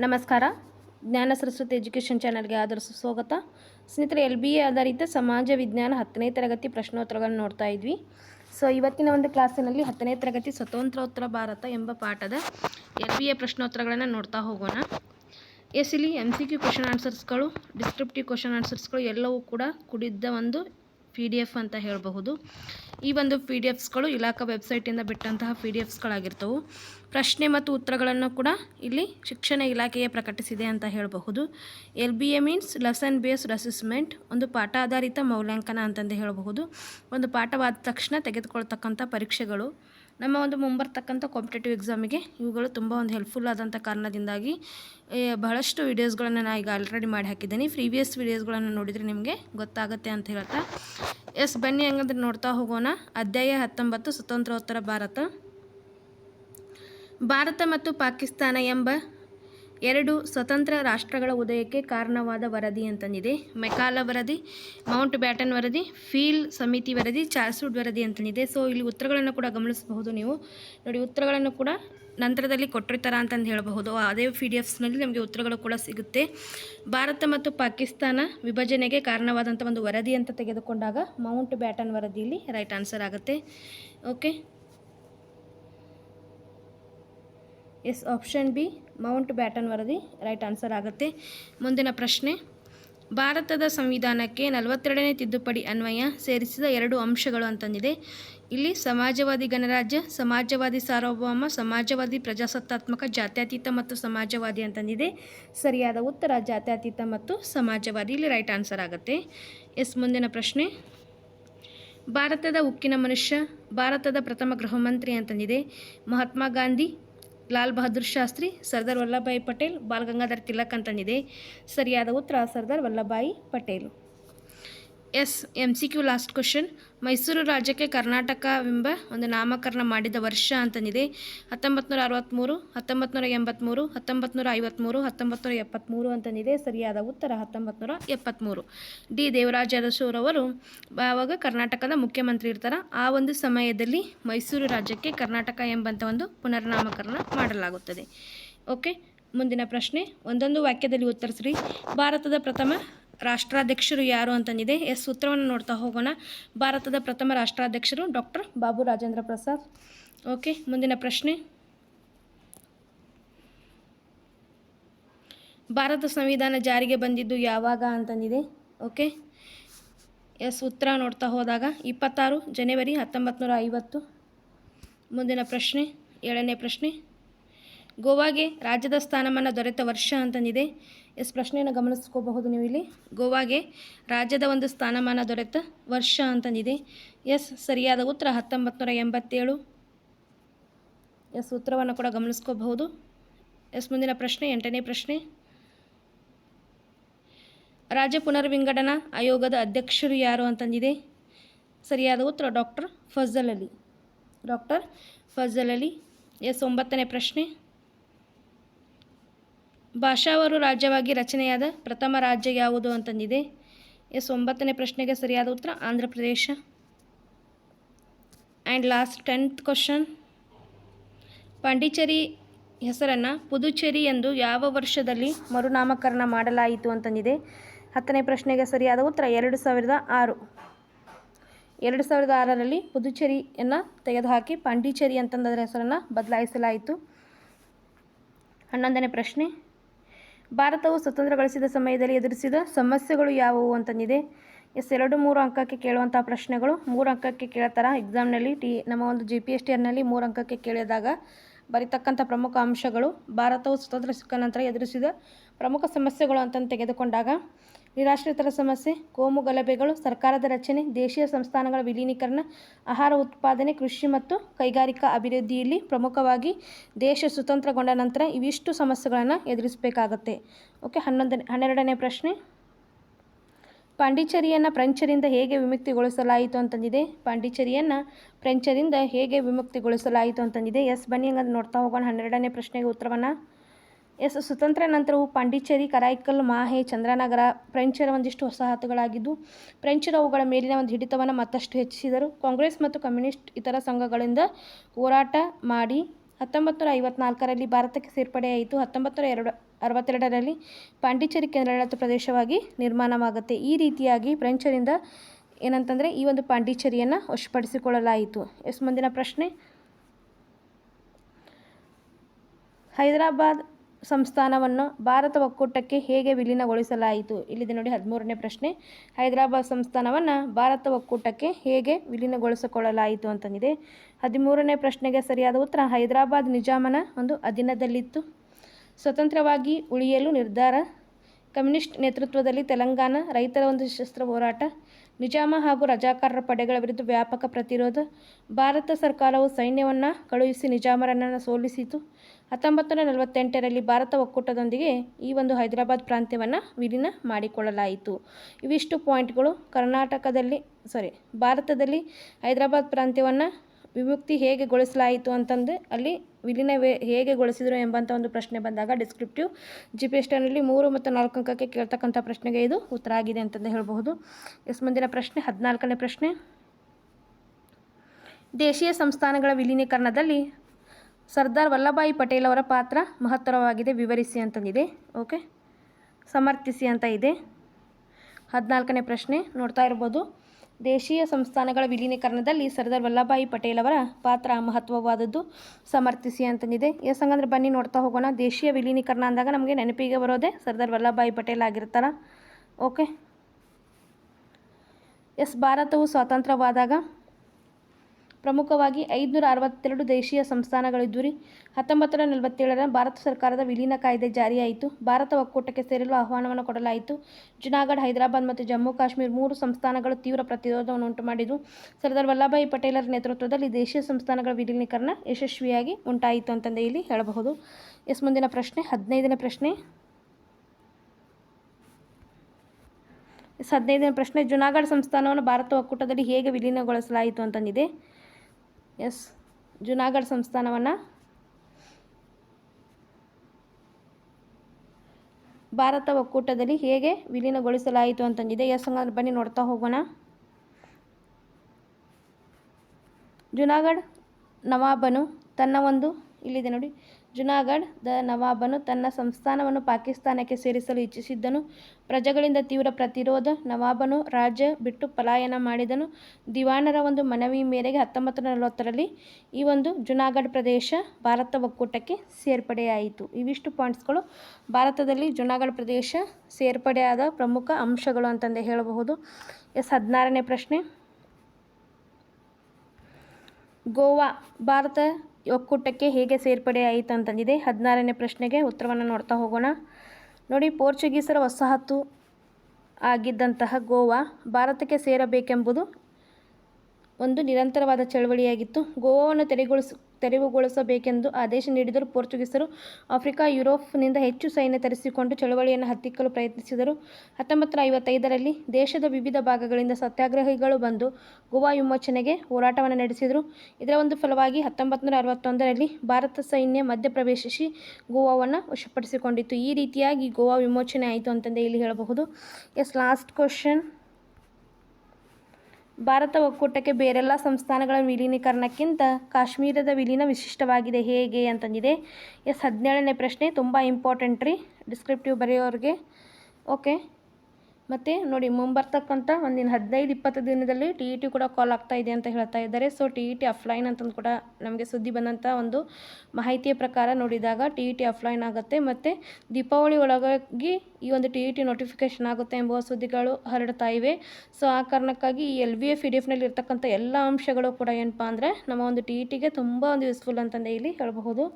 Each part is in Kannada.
ನಮಸ್ಕಾರ. ಜ್ಞಾನ ಸರಸ್ವತಿ ಎಜುಕೇಷನ್ ಚಾನಲ್ಗೆ ಆದರ ಸುಸ್ವಾಗತ ಸ್ನೇಹಿತರೆ, ಎಲ್ ಬಿ ಎ ಆಧಾರಿತ ಸಮಾಜ ವಿಜ್ಞಾನ ಹತ್ತನೇ ತರಗತಿ ಪ್ರಶ್ನೋತ್ತರಗಳನ್ನು ನೋಡ್ತಾ ಇದ್ವಿ. ಸೊ, ಇವತ್ತಿನ ಒಂದು ಕ್ಲಾಸಿನಲ್ಲಿ ಹತ್ತನೇ ತರಗತಿ ಸ್ವತಂತ್ರೋತ್ತರ ಭಾರತ ಎಂಬ ಪಾಠದ ಎಲ್ ಬಿ ಎ ಪ್ರಶ್ನೋತ್ತರಗಳನ್ನು ನೋಡ್ತಾ ಹೋಗೋಣ. ಎಸ್ ಇಲ್ಲಿ ಎಂ ಸಿ ಕ್ಯೂ ಕ್ವಶನ್ ಆನ್ಸರ್ಸ್ಗಳು ಡಿಸ್ಕ್ರಿಪ್ಟಿವ್ ಕ್ವಶನ್ ಆನ್ಸರ್ಸ್ಗಳು ಎಲ್ಲವೂ ಕೂಡ ಕೂಡಿದ್ದ ಒಂದು ಪಿ ಡಿ ಎಫ್ ಅಂತ ಹೇಳಬಹುದು. ಈ ಒಂದು ಪಿ ಡಿ ಎಫ್ಸ್ಗಳು ಇಲಾಖಾ ವೆಬ್ಸೈಟಿಂದ ಬಿಟ್ಟಂತಹ ಪಿ ಡಿ ಎಫ್ಸ್ಗಳಾಗಿರ್ತವೆ ಪ್ರಶ್ನೆ ಮತ್ತು ಉತ್ತರಗಳನ್ನು ಕೂಡ ಇಲ್ಲಿ ಶಿಕ್ಷಣ ಇಲಾಖೆಯೇ ಪ್ರಕಟಿಸಿದೆ ಅಂತ ಹೇಳಬಹುದು. L B A means lesson based assessment ಒಂದು ಪಾಠ ಆಧಾರಿತ ಮೌಲ್ಯಾಂಕನ ಅಂತಂದು ಹೇಳಬಹುದು. ಒಂದು ಪಾಠವಾದ ತಕ್ಷಣ ತೆಗೆದುಕೊಳ್ತಕ್ಕಂಥ ಪರೀಕ್ಷೆಗಳು. ನಮ್ಮ ಒಂದು ಮುಂಬರ್ತಕ್ಕಂಥ ಕಾಂಪಿಟೇಟಿವ್ ಎಕ್ಸಾಮಿಗೆ ಇವುಗಳು ತುಂಬ ಒಂದು ಹೆಲ್ಪ್ಫುಲ್ ಆದಂಥ ಕಾರಣದಿಂದಾಗಿ ಬಹಳಷ್ಟು ವೀಡಿಯೋಸ್ಗಳನ್ನು ನಾನು ಈಗ ಆಲ್ರೆಡಿ ಮಾಡಿ ಹಾಕಿದ್ದೀನಿ. ಪ್ರೀವಿಯಸ್ ವೀಡಿಯೋಸ್ಗಳನ್ನು ನೋಡಿದರೆ ನಿಮಗೆ ಗೊತ್ತಾಗುತ್ತೆ ಅಂತ ಹೇಳ್ತಾ. ಎಸ್, ಬನ್ನಿ ಹಂಗಂದ್ರೆ ನೋಡ್ತಾ ಹೋಗೋಣ. ಅಧ್ಯಾಯ ಹತ್ತೊಂಬತ್ತು, ಸ್ವತಂತ್ರೋತ್ತರ ಭಾರತ. ಭಾರತ ಮತ್ತು ಪಾಕಿಸ್ತಾನ ಎಂಬ ಎರಡು ಸ್ವತಂತ್ರ ರಾಷ್ಟ್ರಗಳ ಉದಯಕ್ಕೆ ಕಾರಣವಾದ ವರದಿ ಅಂತಂದಿದೆ ಮೆಕಾಲ ವರದಿ, ಮೌಂಟ್ ಬ್ಯಾಟನ್ ವರದಿ, ಫೀಲ್ ಸಮಿತಿ ವರದಿ ಚಾರ್ಸುಡ್ ವರದಿ ಅಂತಂದಿದೆ ಸೊ ಇಲ್ಲಿ ಉತ್ತರಗಳನ್ನು ಕೂಡ ಗಮನಿಸಬಹುದು ನೀವು. ನೋಡಿ, ಉತ್ತರಗಳನ್ನು ಕೂಡ ನಂತರದಲ್ಲಿ ಕೊಟ್ಟಿರ್ತಾರ ಅಂತಂದು ಹೇಳಬಹುದು. ಅದೇ ಪಿ ಡಿ ಎಫ್ಸ್ನಲ್ಲಿ ನಮಗೆ ಉತ್ತರಗಳು ಕೂಡ ಸಿಗುತ್ತೆ. ಭಾರತ ಮತ್ತು ಪಾಕಿಸ್ತಾನ ವಿಭಜನೆಗೆ ಕಾರಣವಾದಂಥ ಒಂದು ವರದಿ ಅಂತ ತೆಗೆದುಕೊಂಡಾಗ ಮೌಂಟ್ ಬ್ಯಾಟನ್ ವರದಿಯಲ್ಲಿ ರೈಟ್ ಆನ್ಸರ್ ಆಗುತ್ತೆ. Okay yes option B, Mountbatten ವರದಿ, ರೈಟ್ ಆನ್ಸರ್ ಆಗುತ್ತೆ. ಮುಂದಿನ ಪ್ರಶ್ನೆ, ಭಾರತದ ಸಂವಿಧಾನಕ್ಕೆ ನಲವತ್ತೆರಡನೇ ತಿದ್ದುಪಡಿ ಅನ್ವಯ ಸೇರಿಸಿದ ಎರಡು ಅಂಶಗಳು ಅಂತಂದಿದೆ. ಇಲ್ಲಿ ಸಮಾಜವಾದಿ ಗಣರಾಜ್ಯ, ಸಮಾಜವಾದಿ ಸಾರ್ವಭೌಮ, ಸಮಾಜವಾದಿ ಪ್ರಜಾಸತ್ತಾತ್ಮಕ ಜಾತ್ಯತೀತ ಮತ್ತು ಸಮಾಜವಾದಿ ಅಂತಂದಿದೆ. ಸರಿಯಾದ ಉತ್ತರ ಜಾತ್ಯತೀತ ಮತ್ತು ಸಮಾಜವಾದಿ. ಇಲ್ಲಿ ರೈಟ್ ಆನ್ಸರ್ ಆಗುತ್ತೆ. ಎಸ್, ಮುಂದಿನ ಪ್ರಶ್ನೆ, ಭಾರತದ ಉಕ್ಕಿನ ಮನುಷ್ಯ, ಭಾರತದ ಪ್ರಥಮ ಗೃಹ ಮಂತ್ರಿ ಅಂತಂದಿದೆ. ಮಹಾತ್ಮ ಗಾಂಧಿ ಲಾಲ್ ಬಹದ್ದೂರ್ ಶಾಸ್ತ್ರಿ, ಸರ್ದಾರ್ ವಲ್ಲಭಾಯಿ ಪಟೇಲ್ ಬಾಲ್ ಗಂಗಾಧರ್ ತಿಲಕ್ ಅಂತಂದಿದೆ ಸರಿಯಾದ ಉತ್ತರ, Sardar Vallabhbhai Patel. Yes M C Q last question, Mysuru ರಾಜ್ಯಕ್ಕೆ ಕರ್ನಾಟಕವೆಂಬ ಒಂದು ನಾಮಕರಣ ಮಾಡಿದ ವರ್ಷ ಅಂತಂದಿದೆ. ಹತ್ತೊಂಬತ್ತು ನೂರ ಅರವತ್ತ್ಮೂರು ಹತ್ತೊಂಬತ್ತು ನೂರ ಎಂಬತ್ತ್ಮೂರು ಹತ್ತೊಂಬತ್ತು ಐವತ್ತ್ಮೂರು ಎಪ್ಪತ್ತ್ಮೂರು ಅಂತಂದಿದೆ. ಸರಿಯಾದ ಉತ್ತರ ಹತ್ತೊಂಬತ್ತು ನೂರ ಎಪ್ಪತ್ತ್ಮೂರು ಡಿ. ದೇವರಾಜ ಅರಸೂರವರು ಆವಾಗ ಕರ್ನಾಟಕದ ಮುಖ್ಯಮಂತ್ರಿ ಇರ್ತಾರೆ. ಆ ಒಂದು ಸಮಯದಲ್ಲಿ ಮೈಸೂರು ರಾಜ್ಯಕ್ಕೆ ಕರ್ನಾಟಕ ಎಂಬಂಥ ಒಂದು ಪುನರ್ನಾಮಕರಣ ಮಾಡಲಾಗುತ್ತದೆ. ಓಕೆ, ಮುಂದಿನ ಪ್ರಶ್ನೆ, ಒಂದೊಂದು ವಾಕ್ಯದಲ್ಲಿ ಉತ್ತರಿಸ್ರಿ. ಭಾರತದ ಪ್ರಥಮ ರಾಷ್ಟ್ರಾಧ್ಯಕ್ಷರು ಯಾರು ಅಂತಂದಿದೆ. ಎಸ್ ಸೂತ್ರವನ್ನು ನೋಡ್ತಾ ಹೋಗೋಣ. ಭಾರತದ ಪ್ರಥಮ ರಾಷ್ಟ್ರಾಧ್ಯಕ್ಷರು ಡಾಕ್ಟರ್ ಬಾಬು ರಾಜೇಂದ್ರ ಪ್ರಸಾದ್. ಓಕೆ, ಮುಂದಿನ ಪ್ರಶ್ನೆ. ಭಾರತ ಸಂವಿಧಾನ ಜಾರಿಗೆ ಬಂದಿದ್ದು ಯಾವಾಗ ಅಂತಂದಿದೆ. ಓಕೆ, ಎಸ್ ಉತ್ತರ ನೋಡ್ತಾ ಹೋದಾಗ ಇಪ್ಪತ್ತಾರು ಜನವರಿ ಹತ್ತೊಂಬತ್ತು ನೂರ ಐವತ್ತು. ಮುಂದಿನ ಪ್ರಶ್ನೆ, ಏಳನೇ ಪ್ರಶ್ನೆ. ಗೋವಾಗೆ ರಾಜ್ಯದ ಸ್ಥಾನಮಾನ ದೊರೆತ ವರ್ಷ ಅಂತಂದಿದೆ. ಎಸ್ ಪ್ರಶ್ನೆಯನ್ನು ಗಮನಿಸ್ಕೋಬಹುದು ನೀವು ಇಲ್ಲಿ. ಗೋವಾಗೆ ರಾಜ್ಯದ ಒಂದು ಸ್ಥಾನಮಾನ ದೊರೆತ ವರ್ಷ ಅಂತಂದಿದೆ. ಎಸ್ ಸರಿಯಾದ ಉತ್ತರ ಹತ್ತೊಂಬತ್ತು ಎಂಬತ್ತೇಳು. ಎಸ್ ಉತ್ತರವನ್ನು ಕೂಡ ಗಮನಿಸ್ಕೋಬಹುದು. ಎಸ್ ಮುಂದಿನ ಪ್ರಶ್ನೆ, ಎಂಟನೇ ಪ್ರಶ್ನೆ. ರಾಜ್ಯ ಪುನರ್ವಿಂಗಡನಾ ಆಯೋಗದ ಅಧ್ಯಕ್ಷರು ಯಾರು ಅಂತಂದಿದೆ. ಸರಿಯಾದ ಉತ್ತರ doctor Fazal Ali. Doctor Fazal Ali. Yes ಒಂಬತ್ತನೇ ಪ್ರಶ್ನೆ. ಭಾಷಾವರು ರಾಜ್ಯವಾಗಿ ರಚನೆಯಾದ ಪ್ರಥಮ ರಾಜ್ಯ ಯಾವುದು ಅಂತಂದಿದೆ. ಎಸ್ ಒಂಬತ್ತನೇ ಪ್ರಶ್ನೆಗೆ ಸರಿಯಾದ ಉತ್ತರ Andhra Pradesh. And last tenth question Pondicherry ಹೆಸರನ್ನು ಪುದುಚೇರಿ ಎಂದು ಯಾವ ವರ್ಷದಲ್ಲಿ ಮರುನಾಮಕರಣ ಮಾಡಲಾಯಿತು ಅಂತಂದಿದೆ. ಹತ್ತನೇ ಪ್ರಶ್ನೆಗೆ ಸರಿಯಾದ ಉತ್ತರ ಎರಡು ಸಾವಿರದ ಆರು. ಎರಡು ಸಾವಿರದ ಆರರಲ್ಲಿ ಪುದುಚೇರಿಯನ್ನು ತೆಗೆದುಹಾಕಿ ಪಾಂಡಿಚೇರಿ ಅಂತಂದರ ಹೆಸರನ್ನು ಬದಲಾಯಿಸಲಾಯಿತು. ಹನ್ನೊಂದನೇ ಪ್ರಶ್ನೆ. ಭಾರತವು ಸ್ವತಂತ್ರ ಗಳಿಸಿದ ಸಮಯದಲ್ಲಿ ಎದುರಿಸಿದ ಸಮಸ್ಯೆಗಳು ಯಾವುವು ಅಂತಂದಿದೆ. ಎಸ್, ಎರಡು ಮೂರು ಅಂಕಕ್ಕೆ ಕೇಳುವಂಥ ಪ್ರಶ್ನೆಗಳು. ಮೂರು ಅಂಕಕ್ಕೆ ಕೇಳ್ತಾರ ಎಕ್ಸಾಮ್ನಲ್ಲಿ ಟಿ, ನಮ್ಮ ಒಂದು ಜಿ ಪಿ ಎಸ್ ಟಿ ಆರ್ನಲ್ಲಿ ಮೂರು ಅಂಕಕ್ಕೆ ಕೇಳಿದಾಗ ಬರಿತಕ್ಕಂಥ ಪ್ರಮುಖ ಅಂಶಗಳು ಭಾರತವು ಸ್ವತಂತ್ರ ಸಿಕ್ಕ ನಂತರ ಎದುರಿಸಿದ ಪ್ರಮುಖ ಸಮಸ್ಯೆಗಳು ಅಂತಂದು ತೆಗೆದುಕೊಂಡಾಗ ನಿರಾಶ್ರಿತರ ಸಮಸ್ಯೆ, ಕೋಮು ಗಲಭೆಗಳು, ಸರ್ಕಾರದ ರಚನೆ, ದೇಶೀಯ ಸಂಸ್ಥಾನಗಳ ವಿಲೀನೀಕರಣ, ಆಹಾರ ಉತ್ಪಾದನೆ, ಕೃಷಿ ಮತ್ತು ಕೈಗಾರಿಕಾ ಅಭಿವೃದ್ಧಿಯಲ್ಲಿ ಪ್ರಮುಖವಾಗಿ ದೇಶ ಸ್ವತಂತ್ರಗೊಂಡ ನಂತರ ಇವಿಷ್ಟು ಸಮಸ್ಯೆಗಳನ್ನು ಎದುರಿಸಬೇಕಾಗತ್ತೆ. ಓಕೆ, ಹನ್ನೊಂದನೇ, ಹನ್ನೆರಡನೇ ಪ್ರಶ್ನೆ. ಪಾಂಡಿಚೇರಿಯನ್ನು ಫ್ರೆಂಚರಿಂದ ಹೇಗೆ ವಿಮುಕ್ತಿಗೊಳಿಸಲಾಯಿತು ಅಂತಂದಿದೆ. ಪಾಂಡಿಚೇರಿಯನ್ನು ಫ್ರೆಂಚರಿಂದ ಹೇಗೆ ವಿಮುಕ್ತಿಗೊಳಿಸಲಾಯಿತು ಅಂತಂದಿದೆ. ಎಸ್, ಬನ್ನಿ ಹಂಗಂದು ನೋಡ್ತಾ ಹೋಗೋಣ. ಹನ್ನೆರಡನೇ ಪ್ರಶ್ನೆಗೆ ಉತ್ತರವನ್ನು. ಎಸ್, ಸ್ವತಂತ್ರ ನಂತರವು ಪಾಂಡಿಚೇರಿ, ಕರಾಯ್ಕಲ್, ಮಾಹೆ, ಚಂದ್ರನಗರ ಫ್ರೆಂಚರ ಒಂದಿಷ್ಟು ವಸಾಹತುಗಳಾಗಿದ್ದು ಫ್ರೆಂಚರು ಅವುಗಳ ಮೇಲಿನ ಒಂದು ಹಿಡಿತವನ್ನು ಮತ್ತಷ್ಟು ಹೆಚ್ಚಿಸಿದರು. ಕಾಂಗ್ರೆಸ್ ಮತ್ತು ಕಮ್ಯುನಿಸ್ಟ್ ಇತರ ಸಂಘಗಳಿಂದ ಹೋರಾಟ ಮಾಡಿ ಹತ್ತೊಂಬತ್ತು ನೂರ ಐವತ್ನಾಲ್ಕರಲ್ಲಿ ಭಾರತಕ್ಕೆ ಸೇರ್ಪಡೆಯಾಯಿತು. ಹತ್ತೊಂಬತ್ತು ನೂರ ಎರಡು ಅರವತ್ತೆರಡರಲ್ಲಿ ಪಾಂಡಿಚೇರಿ ಕೇಂದ್ರಾಡಳಿತ ಪ್ರದೇಶವಾಗಿ ನಿರ್ಮಾಣವಾಗುತ್ತೆ. ಈ ರೀತಿಯಾಗಿ ಫ್ರೆಂಚರಿಂದ ಏನಂತಂದರೆ ಈ ಒಂದು ಪಾಂಡಿಚೇರಿಯನ್ನು ವಶಪಡಿಸಿಕೊಳ್ಳಲಾಯಿತು. ಎಸ್, ಮುಂದಿನ ಪ್ರಶ್ನೆ. ಹೈದರಾಬಾದ್ ಸಂಸ್ಥಾನವನ್ನು ಭಾರತ ಒಕ್ಕೂಟಕ್ಕೆ ಹೇಗೆ ವಿಲೀನಗೊಳಿಸಲಾಯಿತು? ಇಲ್ಲಿದೆ ನೋಡಿ ಹದಿಮೂರನೇ ಪ್ರಶ್ನೆ. ಹೈದರಾಬಾದ್ ಸಂಸ್ಥಾನವನ್ನು ಭಾರತ ಒಕ್ಕೂಟಕ್ಕೆ ಹೇಗೆ ವಿಲೀನಗೊಳಿಸಿಕೊಳ್ಳಲಾಯಿತು ಅಂತಂದಿದೆ ಹದಿಮೂರನೇ ಪ್ರಶ್ನೆಗೆ ಸರಿಯಾದ ಉತ್ತರ, ಹೈದರಾಬಾದ್ ನಿಜಾಮನ ಒಂದು ಅಧೀನದಲ್ಲಿತ್ತು. ಸ್ವತಂತ್ರವಾಗಿ ಉಳಿಯಲು ನಿರ್ಧಾರ, ಕಮ್ಯುನಿಸ್ಟ್ ನೇತೃತ್ವದಲ್ಲಿ ತೆಲಂಗಾಣ ರೈತರ ಒಂದು ಸಶಸ್ತ್ರ ಹೋರಾಟ ನಿಜಾಮ ಹಾಗೂ ರಜಾಕಾರರ ಪಡೆಗಳ ವಿರುದ್ಧ ವ್ಯಾಪಕ ಪ್ರತಿರೋಧ. ಭಾರತ ಸರ್ಕಾರವು ಸೈನ್ಯವನ್ನು ಕಳುಹಿಸಿ ನಿಜಾಮರನ್ನು ಸೋಲಿಸಿತು. ಹತ್ತೊಂಬತ್ತು ನಲವತ್ತೆಂಟರಲ್ಲಿ ಭಾರತ ಒಕ್ಕೂಟದೊಂದಿಗೆ ಈ ಒಂದು ಹೈದರಾಬಾದ್ ಪ್ರಾಂತ್ಯವನ್ನು ವಿಲೀನ ಮಾಡಿಕೊಳ್ಳಲಾಯಿತು. ಇವಿಷ್ಟು ಪಾಯಿಂಟ್ಗಳು ಕರ್ನಾಟಕದಲ್ಲಿ ಸಾರಿ ಭಾರತದಲ್ಲಿ ಹೈದರಾಬಾದ್ ಪ್ರಾಂತ್ಯವನ್ನು ವಿಮುಕ್ತಿ ಹೇಗೆ ಗೊಳಿಸಲಾಯಿತು ಅಂತಂದು ಅಲ್ಲಿ ವಿಲೀನ ಹೇಗೆ ಗೊಳಿಸಿದರು ಎಂಬಂಥ ಒಂದು ಪ್ರಶ್ನೆ ಬಂದಾಗ ಡಿಸ್ಕ್ರಿಪ್ಟಿವ್ ಜಿ ಪಿ ಎಸ್ ಟೆನ್ನಲ್ಲಿ ಮೂರು ಮತ್ತು ನಾಲ್ಕು ಅಂಕಕ್ಕೆ ಕೇಳ್ತಕ್ಕಂಥ ಪ್ರಶ್ನೆಗೆ ಇದು ಉತ್ತರ ಆಗಿದೆ ಅಂತಂದು ಹೇಳಬಹುದು. ಎಸ್ ಮುಂದಿನ ಪ್ರಶ್ನೆ, ಹದಿನಾಲ್ಕನೇ ಪ್ರಶ್ನೆ. ದೇಶೀಯ ಸಂಸ್ಥಾನಗಳ ವಿಲೀನೀಕರಣದಲ್ಲಿ ಸರ್ದಾರ್ ವಲ್ಲಭಾಯಿ ಪಟೇಲ್ ಅವರ ಪಾತ್ರ ಮಹತ್ತರವಾಗಿದೆ, ವಿವರಿಸಿ ಅಂತಂದಿದೆ. ಓಕೆ, ಸಮರ್ಥಿಸಿ ಅಂತ ಇದೆ. ಹದಿನಾಲ್ಕನೇ ಪ್ರಶ್ನೆ, ನೋಡ್ತಾ ಇರ್ಬೋದು. ದೇಶೀಯ ಸಂಸ್ಥಾನಗಳ ವಿಲೀನೀಕರಣದಲ್ಲಿ ಸರ್ದಾರ್ ವಲ್ಲಭಾಯಿ ಪಟೇಲ್ ಅವರ ಪಾತ್ರ ಮಹತ್ವವಾದದ್ದು. ಸಮರ್ಥಿಸಿ ಅಂತಂದಿದೆ. ಎಸ್ ಹಂಗಂದ್ರೆ ಬನ್ನಿ ನೋಡ್ತಾ ಹೋಗೋಣ. ದೇಶೀಯ ವಿಲೀನೀಕರಣ ಅಂದಾಗ ನಮಗೆ ನೆನಪಿಗೆ ಬರೋದೇ ಸರ್ದಾರ್ ವಲ್ಲಭಾಯಿ ಪಟೇಲ್ ಆಗಿರ್ತಾರ. ಓಕೆ. ಎಸ್, ಭಾರತವು ಸ್ವಾತಂತ್ರ್ಯವಾದಾಗ ಪ್ರಮುಖವಾಗಿ ಐದುನೂರ ಅರವತ್ತೆರಡು ದೇಶೀಯ ಸಂಸ್ಥಾನಗಳಿದ್ದು ರೀ ಹತ್ತೊಂಬತ್ತು ನಲವತ್ತೇಳರ ಭಾರತ ಸರ್ಕಾರದ ವಿಲೀನ ಕಾಯ್ದೆ ಜಾರಿಯಾಯಿತು. ಭಾರತ ಒಕ್ಕೂಟಕ್ಕೆ ಸೇರಲು ಆಹ್ವಾನವನ್ನು ಕೊಡಲಾಯಿತು. ಜುನಾಗಢ, ಹೈದರಾಬಾದ್ ಮತ್ತು ಜಮ್ಮು ಕಾಶ್ಮೀರ ಮೂರು ಸಂಸ್ಥಾನಗಳು ತೀವ್ರ ಪ್ರತಿರೋಧವನ್ನು ಉಂಟು ಮಾಡಿದವು ಸರ್ದಾರ್ ವಲ್ಲಭಾಯಿ ಪಟೇಲರ ನೇತೃತ್ವದಲ್ಲಿ ದೇಶೀಯ ಸಂಸ್ಥಾನಗಳ ವಿಲೀನೀಕರಣ ಯಶಸ್ವಿಯಾಗಿ ಉಂಟಾಯಿತು ಅಂತಂದೇ ಇಲ್ಲಿ ಹೇಳಬಹುದು. ಎಸ್ ಮುಂದಿನ ಪ್ರಶ್ನೆ, ಹದಿನೈದನೇ ಪ್ರಶ್ನೆ. ಹದಿನೈದನೇ ಪ್ರಶ್ನೆ, ಜುನಾಗಢ ಸಂಸ್ಥಾನವನ್ನು ಭಾರತ ಒಕ್ಕೂಟದಲ್ಲಿ ಹೇಗೆ ವಿಲೀನಗೊಳಿಸಲಾಯಿತು ಅಂತಂದಿದೆ. ಎಸ್. ಜುನಾಗಢ ಸಂಸ್ಥಾನವನ್ನು? ಭಾರತ ಒಕ್ಕೂಟದಲ್ಲಿ ಹೇಗೆ ವಿಲೀನಗೊಳಿಸಲಾಯಿತು ಅಂತಂದಿದೆ. ಎಸ್, ಹಂಗಾದ್ರೆ ಬನ್ನಿ ನೋಡ್ತಾ ಹೋಗೋಣ. ಜುನಾಗಢ ನವಾಬನು ತನ್ನ ಒಂದು ಇಲ್ಲಿದೆ ನೋಡಿ. ಜುನಾಗಢ್ ದ ನವಾಬನು ತನ್ನ ಸಂಸ್ಥಾನವನ್ನು ಪಾಕಿಸ್ತಾನಕ್ಕೆ ಸೇರಿಸಲು ಇಚ್ಛಿಸಿದ್ದನು. ಪ್ರಜೆಗಳಿಂದ ತೀವ್ರ ಪ್ರತಿರೋಧ, ನವಾಬನು ರಾಜ್ಯ ಬಿಟ್ಟು ಪಲಾಯನ ಮಾಡಿದನು. ದಿವಾನರ ಒಂದು ಮನವಿ ಮೇರೆಗೆ ಹತ್ತೊಂಬತ್ತು ನಲವತ್ತರಲ್ಲಿ ಈ ಒಂದು ಜುನಾಗಢ್ ಪ್ರದೇಶ ಭಾರತ ಒಕ್ಕೂಟಕ್ಕೆ ಸೇರ್ಪಡೆಯಾಯಿತು. ಇವಿಷ್ಟು ಪಾಯಿಂಟ್ಸ್ಗಳು ಭಾರತದಲ್ಲಿ ಜುನಾಗಢ್ ಪ್ರದೇಶ ಸೇರ್ಪಡೆಯಾದ ಪ್ರಮುಖ ಅಂಶಗಳು ಅಂತಂದೇ ಹೇಳಬಹುದು. ಎಸ್ ಹದಿನಾರನೇ ಪ್ರಶ್ನೆ. ಗೋವಾ, ಭಾರತ ಒಕ್ಕೂಟಕ್ಕೆ ಹೇಗೆ ಸೇರ್ಪಡೆ ಆಯಿತು ಅಂತಂದಿದೆ ಹದಿನಾರನೇ ಪ್ರಶ್ನೆಗೆ ಉತ್ತರವನ್ನು ನೋಡ್ತಾ ಹೋಗೋಣ. ನೋಡಿ, ಪೋರ್ಚುಗೀಸರ ವಸಾಹತು ಆಗಿದ್ದಂತಹ ಗೋವಾ ಭಾರತಕ್ಕೆ ಸೇರಬೇಕೆಂಬುದು ಒಂದು ನಿರಂತರವಾದ ಚಳವಳಿಯಾಗಿತ್ತು. ಗೋವಾವನ್ನು ತೆರೆಗೊಳಿಸ ತೆರವುಗೊಳಿಸಬೇಕೆಂದು ಆದೇಶ ನೀಡಿದರು ಪೋರ್ಚುಗೀಸರು ಆಫ್ರಿಕಾ, ಯುರೋಪ್ನಿಂದ ಹೆಚ್ಚು ಸೈನ್ಯ ತರಿಸಿಕೊಂಡು ಚಳವಳಿಯನ್ನು ಹತ್ತಿಕ್ಕಲು ಪ್ರಯತ್ನಿಸಿದರು. ಹತ್ತೊಂಬತ್ತು ಐವತ್ತೈದರಲ್ಲಿ ದೇಶದ ವಿವಿಧ ಭಾಗಗಳಿಂದ ಸತ್ಯಾಗ್ರಹಿಗಳು ಬಂದು ಗೋವಾ ವಿಮೋಚನೆಗೆ ಹೋರಾಟವನ್ನು ನಡೆಸಿದರು. ಇದರ ಒಂದು ಫಲವಾಗಿ ಹತ್ತೊಂಬತ್ತು ನೂರ ಅರವತ್ತೊಂದರಲ್ಲಿ ಭಾರತ ಸೈನ್ಯ ಮಧ್ಯಪ್ರವೇಶಿಸಿ ಗೋವಾವನ್ನು ವಶಪಡಿಸಿಕೊಂಡಿತ್ತು. ಈ ರೀತಿಯಾಗಿ ಗೋವಾ ವಿಮೋಚನೆ ಆಯಿತು ಅಂತಂದೇ ಇಲ್ಲಿ ಹೇಳಬಹುದು. Yes, last question. ಭಾರತ ಒಕ್ಕೂಟಕ್ಕೆ ಬೇರೆಲ್ಲ ಸಂಸ್ಥಾನಗಳ ವಿಲೀನೀಕರಣಕ್ಕಿಂತ ಕಾಶ್ಮೀರದ ವಿಲೀನ ವಿಶಿಷ್ಟವಾಗಿದೆ. ಹೇಗೆ ಅಂತಂದಿದೆ? ಎಸ್, ಹದಿನೇಳನೇ ಪ್ರಶ್ನೆ ತುಂಬ ಇಂಪಾರ್ಟೆಂಟ್ ರೀ. ಡಿಸ್ಕ್ರಿಪ್ಟಿವ್ ಬರೆಯೋರಿಗೆ. ಓಕೆ ಮತ್ತು ನೋಡಿ ಮುಂಬರ್ತಕ್ಕಂಥ ಒಂದಿನ ಹದಿನೈದು, ಇಪ್ಪತ್ತು ದಿನದಲ್ಲಿ ಟಿ ಇ ಟಿ ಕೂಡ ಕಾಲ್ ಆಗ್ತಾ ಇದೆ ಅಂತ ಹೇಳ್ತಾ ಇದ್ದಾರೆ. So T E T offline ಅಂತಂದು ಕೂಡ ನಮಗೆ ಸುದ್ದಿ ಬಂದಂಥ ಒಂದು ಮಾಹಿತಿಯ ಪ್ರಕಾರ ನೋಡಿದಾಗ ಟಿ ಇ ಟಿ ಅಫ್ಲೈನ್ ಆಗುತ್ತೆ. ಮತ್ತು ದೀಪಾವಳಿ ಒಳಗಾಗಿ ಈ ಒಂದು ಟಿ ಇ ಟಿ ನೋಟಿಫಿಕೇಶನ್ ಆಗುತ್ತೆ ಎಂಬುವ ಸುದ್ದಿಗಳು ಹರಡ್ತಾ ಇವೆ. ಸೊ ಆ ಕಾರಣಕ್ಕಾಗಿ ಈ L B F E D ಎಫ್ನಲ್ಲಿ ಇರ್ತಕ್ಕಂಥ ಎಲ್ಲ ಅಂಶಗಳು ಕೂಡ ಏನಪ್ಪ ಅಂದರೆ ನಮ್ಮ ಒಂದು ಟಿ ಇ ಟಿಗೆ ತುಂಬ ಒಂದು ಯೂಸ್ಫುಲ್ ಅಂತಂದೇ ಇಲ್ಲಿ ಹೇಳಬಹುದು.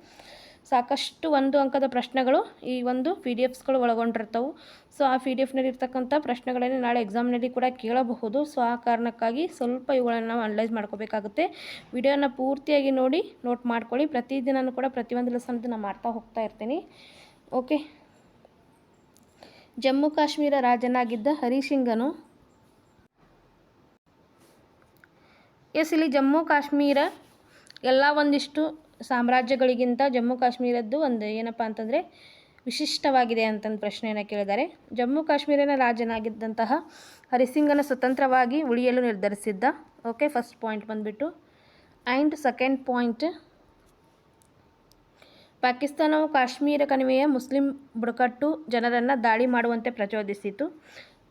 ಸಾಕಷ್ಟು ಒಂದು ಅಂಕದ ಪ್ರಶ್ನೆಗಳು ಈ ಒಂದು ಪಿ ಡಿ ಎಫ್ಸ್ಗಳು ಒಳಗೊಂಡಿರ್ತವೆ. ಸೊ ಆ ಪಿ ಡಿ ಎಫ್ನಲ್ಲಿ ಇರ್ತಕ್ಕಂಥ ಪ್ರಶ್ನೆಗಳನ್ನು ನಾಳೆ ಎಕ್ಸಾಮ್ನಲ್ಲಿ ಕೂಡ ಕೇಳಬಹುದು. ಸೊ ಆ ಕಾರಣಕ್ಕಾಗಿ ಸ್ವಲ್ಪ ಇವುಗಳನ್ನು ನಾವು ಅನಲೈಸ್ ಮಾಡ್ಕೋಬೇಕಾಗುತ್ತೆ. ವಿಡಿಯೋನ ಪೂರ್ತಿಯಾಗಿ ನೋಡಿ ನೋಟ್ ಮಾಡ್ಕೊಳ್ಳಿ. ಪ್ರತಿದಿನ ಕೂಡ ಪ್ರತಿಯೊಂದು ಲೆಸನ್ದು ನಾನು ಮಾಡ್ತಾ ಹೋಗ್ತಾ ಇರ್ತೀನಿ. ಓಕೆ ಜಮ್ಮು ಕಾಶ್ಮೀರ ರಾಜನಾಗಿದ್ದ ಹರಿಸಿಂಗನು. ಎಸ್, ಇಲ್ಲಿ ಜಮ್ಮು ಕಾಶ್ಮೀರ ಎಲ್ಲ ಒಂದಿಷ್ಟು ಸಾಮ್ರಾಜ್ಯಗಳಿಗಿಂತ ಜಮ್ಮು ಕಾಶ್ಮೀರದ್ದು ಒಂದು ಏನಪ್ಪ ಅಂತಂದರೆ ವಿಶಿಷ್ಟವಾಗಿದೆ ಅಂತಂದು ಪ್ರಶ್ನೆಯನ್ನು ಕೇಳಿದ್ದಾರೆ ಜಮ್ಮು ಕಾಶ್ಮೀರನ ರಾಜನಾಗಿದ್ದಂತಹ ಹರಿಸಿಂಗನ ಸ್ವತಂತ್ರವಾಗಿ ಉಳಿಯಲು ನಿರ್ಧರಿಸಿದ್ದ ಓಕೆ ಫಸ್ಟ್ ಪಾಯಿಂಟ್ ಬಂದುಬಿಟ್ಟು ಆ್ಯಂಡ್ ಸೆಕೆಂಡ್ ಪಾಯಿಂಟ್ ಪಾಕಿಸ್ತಾನವು ಕಾಶ್ಮೀರ ಕಣಿವೆಯ ಮುಸ್ಲಿಂ ಬುಡಕಟ್ಟು ಜನರನ್ನು ದಾಳಿ ಮಾಡುವಂತೆ ಪ್ರಚೋದಿಸಿತು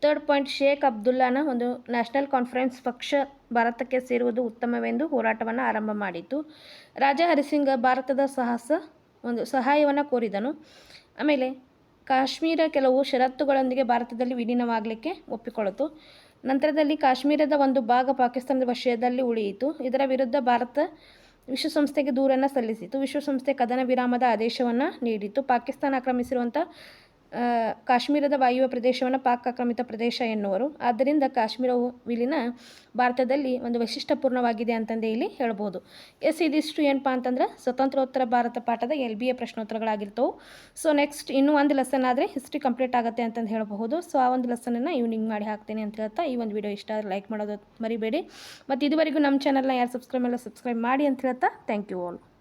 ಥರ್ಡ್ ಪಾಯಿಂಟ್ ಶೇಖ್ ಅಬ್ದುಲ್ಲಾನ ಒಂದು ನ್ಯಾಷನಲ್ ಕಾನ್ಫರೆನ್ಸ್ ಪಕ್ಷ ಭಾರತಕ್ಕೆ ಸೇರುವುದು ಉತ್ತಮವೆಂದು ಹೋರಾಟವನ್ನು ಆರಂಭ ಮಾಡಿತು. ರಾಜ ಹರಿಸಿಂಗ ಭಾರತದ ಸಾಹಸ, ಒಂದು ಸಹಾಯವನ್ನು ಕೋರಿದನು. ಆಮೇಲೆ ಕಾಶ್ಮೀರ ಕೆಲವು ಷರತ್ತುಗಳೊಂದಿಗೆ ಭಾರತದಲ್ಲಿ ವಿಲೀನವಾಗಲಿಕ್ಕೆ ಒಪ್ಪಿಕೊಳ್ಳಿತು. ನಂತರದಲ್ಲಿ ಕಾಶ್ಮೀರದ ಒಂದು ಭಾಗ ಪಾಕಿಸ್ತಾನದ ವಶದಲ್ಲಿ ಉಳಿಯಿತು. ಇದರ ವಿರುದ್ಧ ಭಾರತ ವಿಶ್ವಸಂಸ್ಥೆಗೆ ದೂರನ್ನು ಸಲ್ಲಿಸಿತು. ವಿಶ್ವಸಂಸ್ಥೆ ಕದನ ವಿರಾಮದ ಆದೇಶವನ್ನು ನೀಡಿತು. ಪಾಕಿಸ್ತಾನ ಆಕ್ರಮಿಸಿರುವಂಥ ಕಾಶ್ಮೀರದ ವಾಯುವ್ಯ ಪ್ರದೇಶವನ್ನು ಪಾಕ್ ಆಕ್ರಮಿತ ಪ್ರದೇಶ ಎನ್ನುವರು. ಆದ್ದರಿಂದ ಕಾಶ್ಮೀರವು ವಿಲೀನ ಭಾರತದಲ್ಲಿ ಒಂದು ವೈಶಿಷ್ಟ್ಯಪೂರ್ಣವಾಗಿದೆ ಅಂತಂದೇ ಇಲ್ಲಿ ಹೇಳ್ಬೋದು. ಎಸ್, ಇದಿಷ್ಟು ಏನಪ್ಪ ಅಂತಂದ್ರೆ ಸ್ವತಂತ್ರೋತ್ತರ ಭಾರತ ಪಾಠದ ಎಲ್ ಬಿ ಎ ಪ್ರಶ್ನೋತ್ತರಗಳಾಗಿರ್ತವೆ. ಸೊ ನೆಕ್ಸ್ಟ್ ಇನ್ನೂ ಒಂದು ಲೆಸನ್ ಆದರೆ ಹಿಸ್ಟ್ರಿ ಕಂಪ್ಲೀಟ್ ಆಗುತ್ತೆ ಅಂತಂದು ಹೇಳಬಹುದು. ಸೊ ಆ ಒಂದು ಲೆಸನನ್ನು ಈವ್ನಿಂಗ್ ಮಾಡಿ ಹಾಕ್ತೀನಿ ಅಂತ ಹೇಳ್ತಾ ಈ ಒಂದು ವಿಡಿಯೋ ಇಷ್ಟ ಲೈಕ್ ಮಾಡೋದು ಮರಿಬೇಡಿ. ಮತ್ತು ಇದುವರೆಗೂ ನಮ್ಮ ಚಾನಲ್ನ ಯಾರು ಸಬ್ಸ್ಕ್ರೈಬ್ ಎಲ್ಲ ಸಬ್ಸ್ಕ್ರೈಬ್ ಮಾಡಿ ಅಂತ ಹೇಳ್ತಾ ಥ್ಯಾಂಕ್ ಯು ಆಲ್